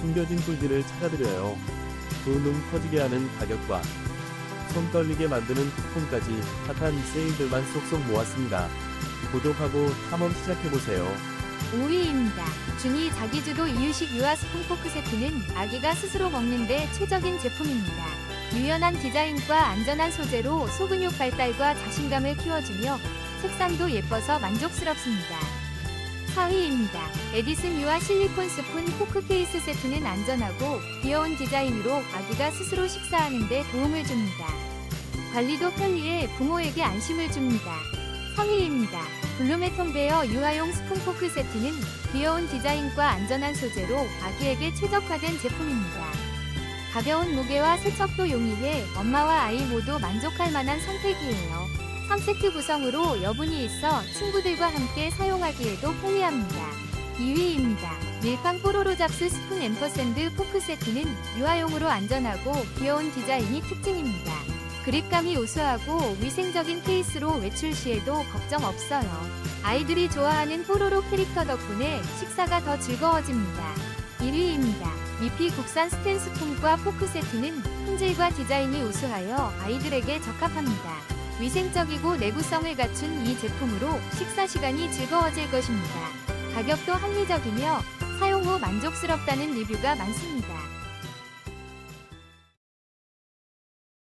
숨겨진 꿀들을 찾아드려요. 두눈 커지게 하는 가격과 손 떨리게 만드는 쿠폰까지 핫한 세일들만 쏙쏙 모았습니다. 구독하고 탐험 시작해보세요. 5위입니다. 준이 자기주도 이유식 유아 스푼 포크 세트는 아기가 스스로 먹는데 최적인 제품입니다. 유연한 디자인과 안전한 소재로 소근육 발달과 자신감을 키워주며 색상도 예뻐서 만족스럽습니다. 4위입니다. 에디슨 유아 실리콘 스푼 포크 케이스 세트는 안전하고 귀여운 디자인으로 아기가 스스로 식사하는 데 도움을 줍니다. 관리도 편리해 부모에게 안심을 줍니다. 3위입니다. 블루메톤 베어 유아용 스푼 포크 세트는 귀여운 디자인과 안전한 소재로 아기에게 최적화된 제품입니다. 가벼운 무게와 세척도 용이해 엄마와 아이 모두 만족할 만한 선택이에요. 3세트 구성으로 여분이 있어 친구들과 함께 사용하기에도 편리합니다. 2위입니다. 밀빵 뽀로로 잡스 스푼 앰퍼샌드 포크 세트는 유아용으로 안전하고 귀여운 디자인이 특징입니다. 그립감이 우수하고 위생적인 케이스로 외출 시에도 걱정 없어요. 아이들이 좋아하는 뽀로로 캐릭터 덕분에 식사가 더 즐거워집니다. 1위입니다. 미피 국산 스텐 스푼과 포크 세트는 품질과 디자인이 우수하여 아이들에게 적합합니다. 위생적이고 내구성을 갖춘 이 제품으로 식사 시간이 즐거워질 것입니다. 가격도 합리적이며 사용 후 만족스럽다는 리뷰가 많습니다.